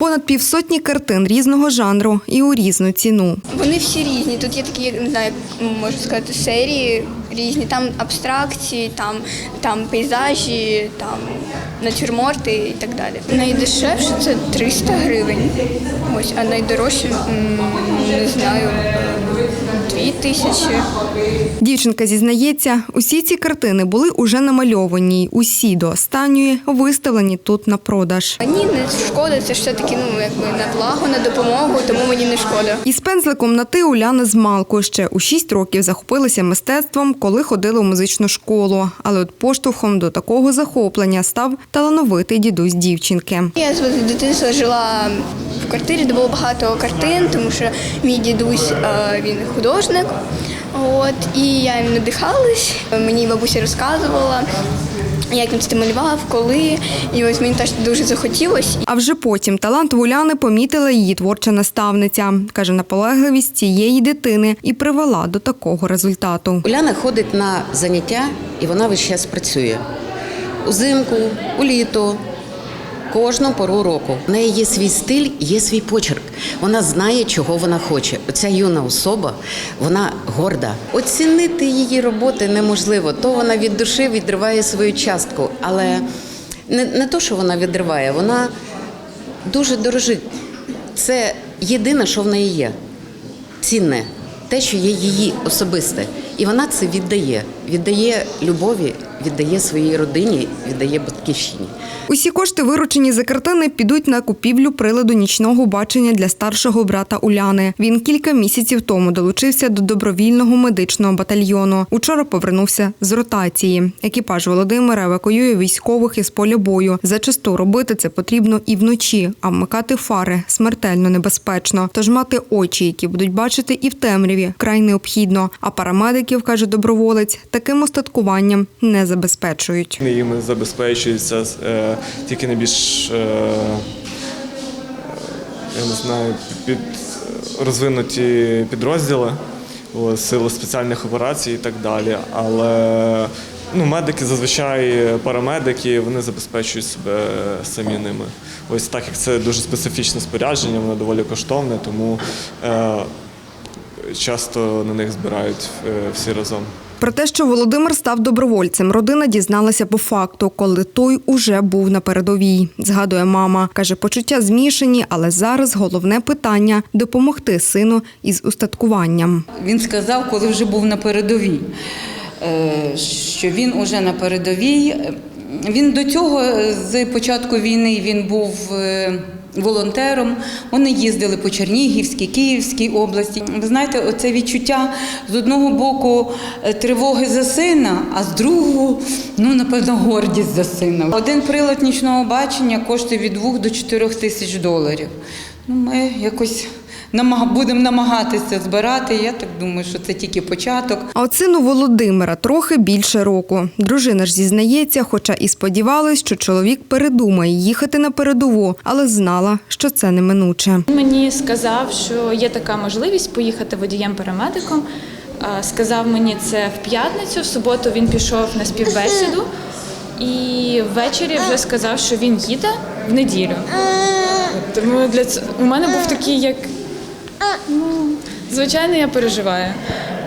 Понад півсотні картин різного жанру і у різну ціну. Вони всі різні. Тут є такі, не знаю, можна сказати, серії різні. Там абстракції, там, там пейзажі, там натюрморти і так далі. Найдешевше це 300 гривень. Ось, а найдорожче, не знаю, 2 тисячі. Дівчинка зізнається, усі ці картини були уже намальовані, усі до останньої виставлені тут на продаж. Мені не шкода, це ж все-таки ну, якби на благо, на допомогу, тому мені не шкода. Із пензликом на ти Уляна з Малку ще у 6 років захопилася мистецтвом, коли ходила у музичну школу. Але от поштовхом до такого захоплення став талановитий дідусь дівчинки. Я з дитинства жила в квартирі, де було багато картин, тому що мій дідусь е, він художник. От, і я їм надихалась. Мені бабуся розказувала, як він це малював, коли. І ось мені теж дуже захотілося. А вже потім талант в Уляни помітила її творча наставниця. Каже, наполегливість цієї дитини і привела до такого результату. Уляна ходить на заняття і вона весь час працює. Узимку, у літо, кожну пору року. В неї є свій стиль, є свій почерк. Вона знає, чого вона хоче. Оця юна особа, вона горда. Оцінити її роботи неможливо. То вона від душі відриває свою частку. Але не, не то, що вона відриває, вона дуже дорожить. Це єдине, що в неї є цінне, те, що є її особисте. І вона це віддає. Віддає любові, віддає своїй родині, віддає батьківщині. Усі кошти, виручені за картини, підуть на купівлю приладу нічного бачення для старшого брата Уляни. Він кілька місяців тому долучився до добровільного медичного батальйону. Учора повернувся з ротації. Екіпаж Володимира евакуює військових із поля бою. Зачасту робити це потрібно і вночі, а вмикати фари смертельно небезпечно. Тож мати очі, які будуть бачити і в темряві, край необхідно. А парамедиків, каже доброволець, таким остаткуванням не забезпечують. Їм забезпечується е, тільки найбільш, е, я не знаю, під розвинуті підрозділи, сили спеціальних операцій і так далі. Але ну, медики зазвичай парамедики, вони забезпечують себе самі ними. Ось так як це дуже специфічне спорядження, воно доволі коштовне, тому е, часто на них збирають е, всі разом. Про те, що Володимир став добровольцем, родина дізналася по факту, коли той уже був на передовій. Згадує мама. Каже, почуття змішані, але зараз головне питання допомогти сину із устаткуванням. Він сказав, коли вже був на передовій, е, що він уже на передовій. Він до цього е, з початку війни він був е, волонтером. Вони їздили по Чернігівській, Київській області. Ви знаєте, оце відчуття з одного боку е, тривоги за сина, а з другого, ну напевно, гордість за сина. Один прилад нічного бачення коштує від 2 до 4 тисяч доларів. Ну, ми якось. Будемо намагатися збирати. Я так думаю, що це тільки початок. А от сину Володимира трохи більше року. Дружина ж зізнається, хоча і сподівалась, що чоловік передумає їхати на передову, але знала, що це неминуче. Мені сказав, що є така можливість поїхати водієм-парамедиком. Сказав мені це в п'ятницю, в суботу він пішов на співбесіду і ввечері вже сказав, що він їде в неділю. Тому для ц- у мене був такий, як ну, звичайно, я переживаю.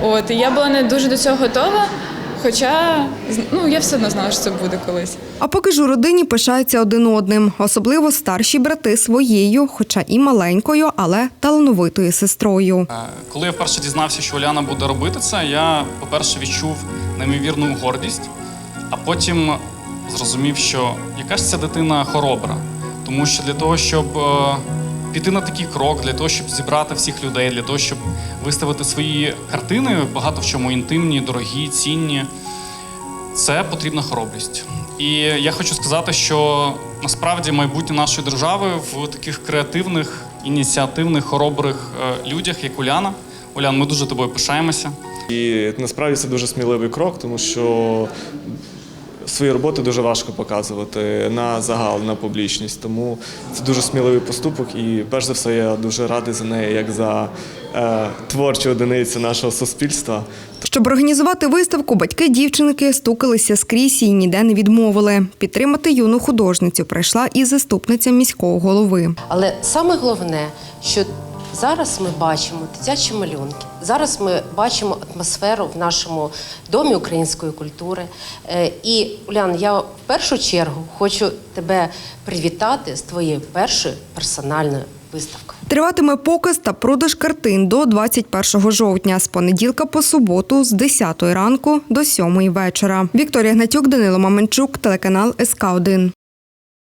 От і я була не дуже до цього готова. Хоча ну я все одно знала, що це буде колись. А поки ж у родині пишаються один одним, особливо старші брати своєю, хоча і маленькою, але талановитою сестрою. Е, Коли я вперше дізнався, що Уляна буде робити це, я, по-перше, відчув неймовірну гордість, а потім зрозумів, що яка ж ця дитина хоробра. Тому що для того, щоб е, піти на такий крок, для того, щоб зібрати всіх людей, для того, щоб виставити свої картини, багато в чому інтимні, дорогі, цінні, це потрібна хоробрість. І я хочу сказати, що насправді майбутнє нашої держави в таких креативних, ініціативних, хоробрих е, людях, як Уляна. Улян, ми дуже тобою пишаємося. І насправді це дуже сміливий крок, тому що свої роботи дуже важко показувати на загал, на публічність. Тому це дуже сміливий поступок. І перш за все, я дуже радий за неї, як за е, творчу одиницю нашого суспільства. Щоб організувати виставку, батьки дівчинки стукалися скрізь і ніде не відмовили. Підтримати юну художницю прийшла і заступниця міського голови. Але саме головне, що зараз ми бачимо дитячі малюнки. Зараз ми бачимо атмосферу в нашому домі української культури. Е, І Улян, я в першу чергу хочу тебе привітати з твоєю першою персональною виставкою. Триватиме показ та продаж картин до 21 жовтня з понеділка по суботу з 10 ранку до 7 вечора. Вікторія Гнатюк, Данило Маменчук, телеканал СК 1